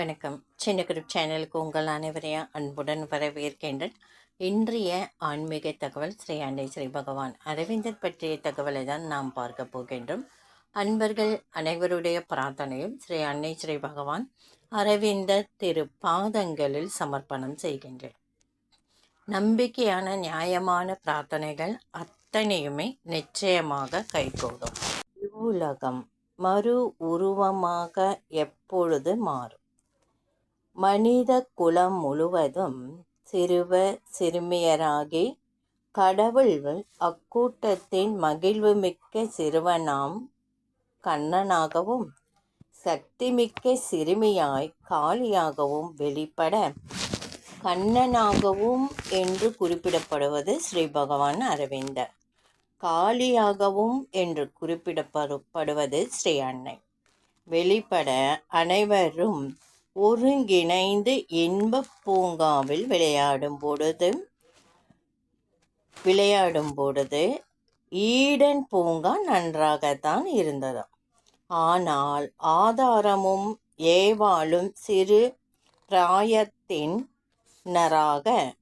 வணக்கம். சின்ன குரூப் சேனலுக்கு உங்கள் அனைவரையும் அன்புடன் வரவேற்கின்றேன். இன்றைய ஆன்மீக தகவல் ஸ்ரீ அன்னை ஸ்ரீ பகவான் அரவிந்தர் பற்றிய தகவலை தான் நாம் பார்க்க போகின்றோம். அன்பர்கள் அனைவருடைய பிரார்த்தனையும் ஸ்ரீ அன்னை ஸ்ரீ பகவான் அரவிந்தர் திரு பாதங்களில் சமர்ப்பணம் செய்கின்றேன் நம்பிக்கையான நியாயமான பிரார்த்தனைகள் அத்தனையுமே நிச்சயமாக கைகூடும். இவ்வுலகம் மறு உருவமாக எப்பொழுது மாறும்? மனித குலம் முழுவதும் சிறுவ சிறுமியராகி கடவுள் அக்கூட்டத்தின் மகிழ்வுமிக்க சிறுவனாம் கண்ணனாகவும் சக்திமிக்க சிறுமியாய் காளியாகவும் வெளிப்பட கண்ணனாகவும் என்று குறிப்பிடப்படுவது ஸ்ரீ பகவான் அரவிந்தர் காளியாகவும் என்று குறிப்பிடப்படுவது ஸ்ரீ அன்னை. வெளிப்பட அனைவரும் ஒருங்கிணைந்து இன்பப் பூங்காவில் விளையாடும் பொழுது விளையாடும் பொழுது ஈடன் பூங்கா நன்றாகத்தான் இருந்தது. ஆனால் ஆதாரமும் ஏவாளும் சிறு பிராயத்தினராக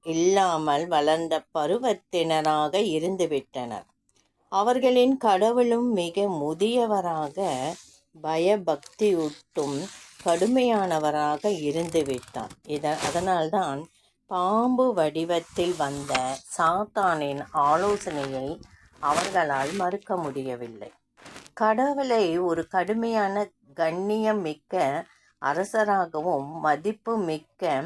இல்லாமல் வளர்ந்த பருவத்தினராக இருந்துவிட்டனர். அவர்களின் கடவுளும் மிக முதியவராக பயபக்தியூட்டும் கடுமையானவராக இருந்துவிட்டான் இத அதனால்தான் பாம்பு வடிவத்தில் வந்த சாத்தானின் ஆலோசனையை அவர்களால் மறுக்க முடியவில்லை. கடவுளை ஒரு கடுமையான கண்ணியம் மிக்க அரசராகவும் மதிப்பு மிக்க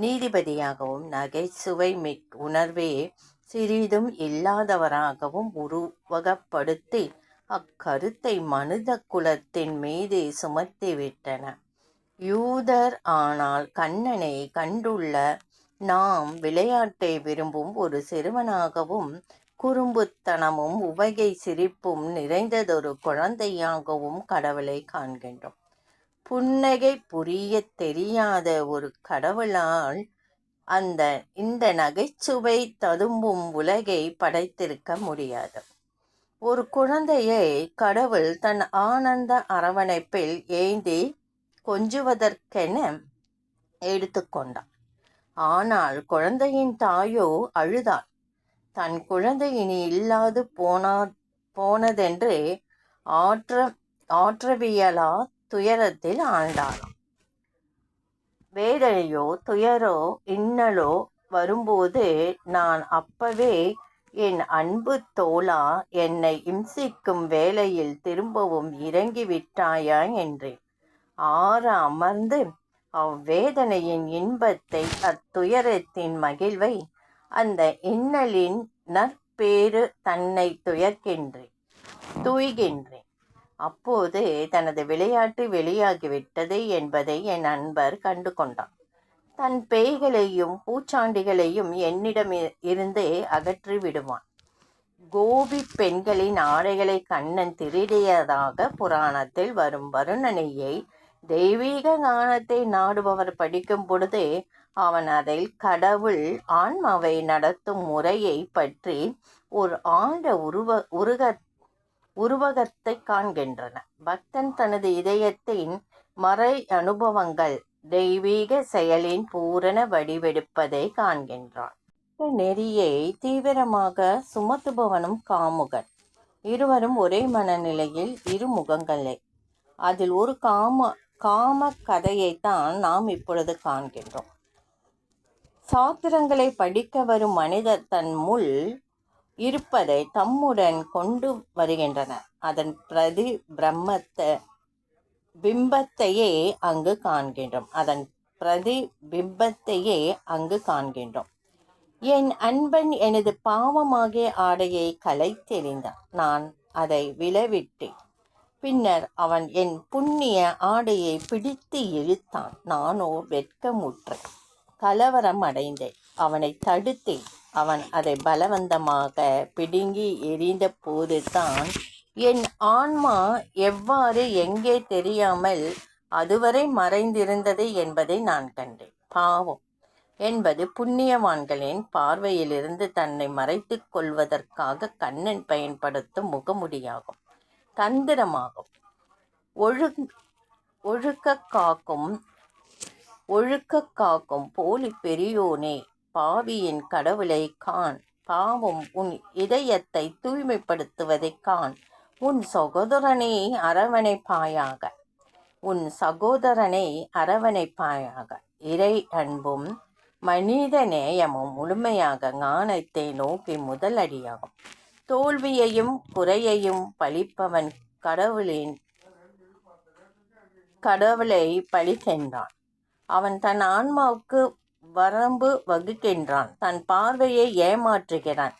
நீதிபதியாகவும் நகைச்சுவை மிக் உணர்வே சிறிதும் இல்லாதவராகவும் உருவகப்படுத்தி அக்கருத்தை மனித குலத்தின் மீது சுமத்திவிட்டன. யூதர் ஆனால் கண்ணனை கண்டுள்ள நாம் விளையாட்டை விரும்பும் ஒரு சிறுவனாகவும் குறும்புத்தனமும் உவகை சிரிப்பும் நிறைந்ததொரு குழந்தையாகவும் கடவுளை காண்கின்றோம். புன்னகை புரிய தெரியாத ஒரு கடவுளால் அந்த இந்த நகைச்சுவை ததும்பும் உலகை படைத்திருக்க முடியாது. ஒரு குழந்தையை கடவுள் தன் ஆனந்த அரவணைப்பில் ஏந்தி கொஞ்சுவதற்கென எடுத்துக்கொண்டான். ஆனால் குழந்தையின் தாயோ அழுதாள். தன் குழந்தை இனி இல்லாது போனா போனதென்று ஆற்ற ஆற்றவியலா துயரத்தில் ஆண்டாளாம் வேதனையோ துயரோ இன்னலோ வரும்போது நான் அப்பவே என் அன்பு தோழா என்னை இம்சிக்கும் வேலையில் திரும்பவும் இறங்கி விட்டாயா என்றேன். ஆற அமர்ந்து அவ்வேதனையின் இன்பத்தை அத்துயரத்தின் மகிழ்வை அந்த இன்னலின் நற்பேறு தன்னை துயர்கின்றேன் தூய்கின்றேன் அப்போது தனது விளையாட்டு வெளியாகிவிட்டது என்பதை என் நண்பர் கண்டு கொண்டான் தன் பேய்களையும் பூச்சாண்டிகளையும் என்னிடம் இருந்து அகற்றி விடுவான். கோபி பெண்களின் ஆடைகளை கண்ணன் திருடியதாக புராணத்தில் வரும் வருணனையை தெய்வீக ஞானத்தை நாடுபவர் படிக்கும் பொழுது அவன் அதில் கடவுள் ஆன்மாவை நடத்தும் முறையை பற்றி ஒரு ஆழ்ந்த உருவ உருக உருவகத்தை காண்கின்றன. பக்தன் தனது இதயத்தின் மறை அனுபவங்கள் தெய்வீக செயலின் பூரண வடிவெடுப்பதை காண்கின்றான். நெறியை தீவிரமாக சுமத்துபவனும் காமுகன். இருவரும் ஒரே மனநிலையில் இரு முகங்களே அதில் ஒரு காம காம கதையைத்தான் நாம் இப்பொழுது காண்கின்றோம். சாத்திரங்களை படிக்க வரும் மனிதர் தன் முள் இருப்பதை தம்முடன் கொண்டு வருகின்றனர். அதன் பிரதி பிரம்மத்தை பிம்பத்தையே அங்கு காண்கின்றோம். அதன் பிரதி பிம்பத்தையே அங்கு காண்கின்றோம். என் அன்பன் எனது பாவமாகிய ஆடையை கலைத்தெறிந்தான் நான் அதை விளைவிட்டேன் பின்னர் அவன் என் புண்ணிய ஆடையை பிடித்து இழுத்தான். நானோ வெட்கமுற்றேன். கலவரம் அடைந்தேன். அவனை தடுத்தேன். அவன் அதை பலவந்தமாக பிடுங்கி எரிந்த போதுதான் என் ஆன்மா எவ்வாறு எங்கே தெரியாமல் அதுவரை மறைந்திருந்தது என்பதை நான் கண்டேன். பாவம். என்பது புண்ணியவான்களின் பார்வையிலிருந்து தன்னை மறைத்து கொள்வதற்காக கண்ணன் பயன்படுத்தும் முகமுடியாகும். தந்திரமாகும். ஒழு ஒழுக்க காக்கும் ஒழுக்கக் காக்கும் போலிப் பெரியோனே பாவியின் கடவுளை காண். பாவம் உன் இதயத்தைத் தூய்மைப்படுத்துவதைக் காண். உன் சகோதரனை அரவணைப்பாயாக. உன் சகோதரனை அரவணைப்பாயாக. இறை அன்பும் மனித நேயமும் முழுமையாக ஞானத்தை நோக்கி முதல் அடியாகும். தோல்வியையும் குறையையும் பழிப்பவன் கடவுளின் கடவுளை பழிக்கின்றான். அவன் தன் ஆன்மாவுக்கு வரம்பு வகுக்கின்றான். தன் பார்வையை ஏமாற்றுகிறான்.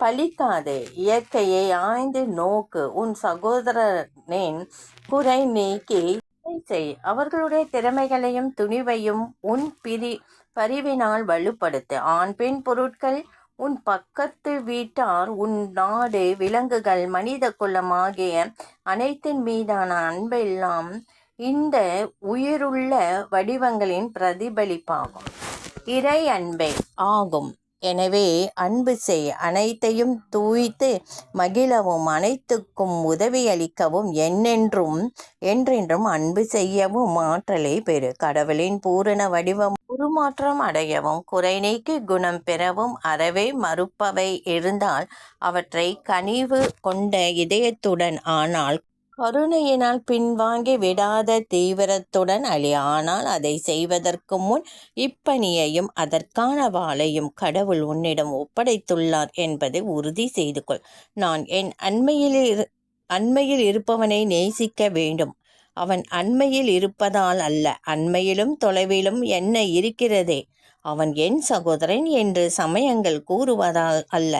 பழிக்காதே இயற்கையை ஆய்ந்து நோக்கு. உன் சகோதரனின் குறை நீக்கி செய். அவர்களுடைய திறமைகளையும் துணிவையும் உன் பிரி பரிவினால் வலுப்படுத்து. ஆண் பெண் பொருட்கள் உன் பக்கத்து வீட்டார் உன் நாடு விலங்குகள் மனித குலம் ஆகிய அனைத்தின் மீதான அன்பெல்லாம் இந்த உயிருள்ள வடிவங்களின் பிரதிபலிப்பாகும். இறை அன்பே ஆகும். எனவே அன்பு செய். அனைத்தையும் தூய்த்து மகிழவும். அனைத்துக்கும் உதவியளிக்கவும் என்னென்றும் என்றென்றும் அன்பு செய்யவும். ஆற்றலை பெறு. கடவுளின் பூரண வடிவம். உருமாற்றம் அடையவும். குறை நீக்கி குணம் பெறவும். அறவே மறுப்பவை. இருந்தால் அவற்றை கனிவு கொண்ட இதயத்துடன் ஆனால் கருணையினால் பின்வாங்கி விடாத தீவிரத்துடன் அழி. ஆனால் அதை செய்வதற்கு முன் இப்பணியையும் அதற்கான வாளையும் கடவுள் உன்னிடம் ஒப்படைத்துள்ளார் என்பதை உறுதி செய்து கொள். நான் என் அண்மையில் இரு அண்மையில் இருப்பவனை நேசிக்க வேண்டும். அவன் அண்மையில் இருப்பதால் அல்ல அண்மையிலும் தொலைவிலும் என்ன இருக்கிறதே. அவன் என் சகோதரன் என்று சமயங்கள் கூறுவதால் அல்ல.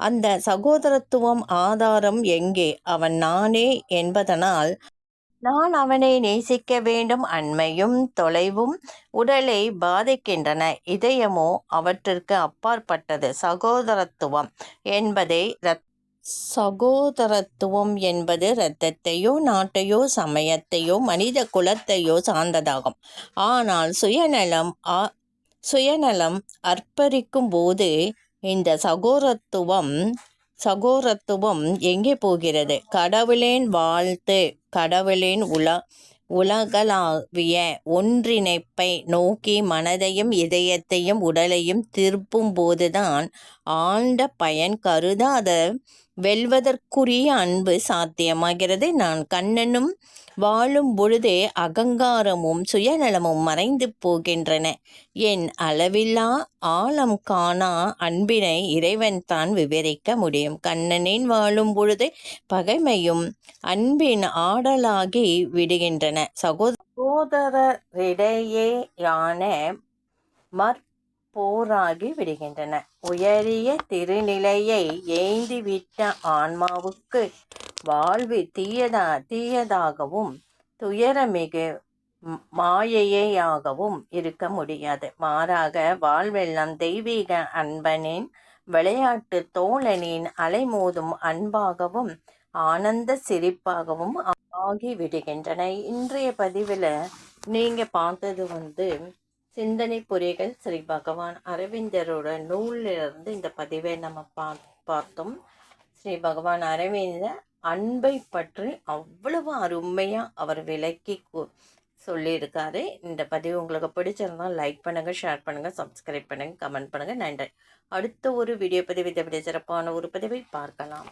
அந்த சகோதரத்துவம் ஆதாரம் எங்கே? அவன் நானே என்பதனால் நான் அவனை நேசிக்க வேண்டும். அண்மையும் தொலைவும் உடலை பாதிக்கின்றன. இதயமோ அவற்றிற்கு அப்பாற்பட்டது. சகோதரத்துவம் என்பதை ரத் சகோதரத்துவம் என்பது இரத்தத்தையோ நாட்டையோ சமயத்தையோ மனித குலத்தையோ சார்ந்ததாகும். ஆனால் சுயநலம் ஆ சுயநலம் அர்ப்பரிக்கும் போது இந்த சகோரத்துவம் சகோரத்துவம் எங்கே போகிறது? கடவுளின் வாழ்த்து கடவுளின் உல உலகளாவிய ஒன்றிணைப்பை நோக்கி மனதையும் இதயத்தையும் உடலையும் திருப்பும் போதுதான் ஆழ்ந்த பயன் கருதாத வெல்வதற்குரிய அன்பு சாத்தியமாகிறது. நான் கண்ணனும் வாழும் பொழுதே அகங்காரமும் சுயநலமும் மறைந்து போகின்றன. என் அளவில்லா ஆழம் காணா அன்பினை இறைவன் தான் விவரிக்க முடியும். கண்ணனின் வாழும் பொழுது பகைமையும் அன்பின் ஆடலாகி விடுகின்றன. சகோதரரிடையேயான மற் போராகி விடுகின்றன. உயரிய திருநிலையை ஏந்திவிட்ட ஆன்மாவுக்கு வாழ்வு தீயதா தீயதாகவும் துயரமிகு மாயையாகவும் இருக்க முடியாது. மாறாக வாழ்வெல்லாம் தெய்வீக அன்பனின் விளையாட்டு தோழனின் அலைமோதும் அன்பாகவும் ஆனந்த சிரிப்பாகவும் ஆகிவிடுகின்றன. இன்றைய பதிவில் நீங்கள் பார்த்தது வந்து சிந்தனை பொறிகள் ஸ்ரீ பகவான் அரவிந்தரோட நூலிலிருந்து இந்த பதிவை நம்ம பா பார்த்தோம். ஸ்ரீ பகவான் அரவிந்தர் அன்பை பற்றி அவ்வளவு அருமையாக அவர் விளக்கி சொல்லியிருக்காரு. இந்த பதிவு உங்களுக்கு பிடிச்சிருந்தால் லைக் பண்ணுங்கள் ஷேர் பண்ணுங்கள் சப்ஸ்கிரைப் பண்ணுங்கள் கமெண்ட் பண்ணுங்கள் நன்றி. அடுத்த ஒரு வீடியோ பதிவு இதை விட சிறப்பான ஒரு பதிவை பார்க்கலாம்.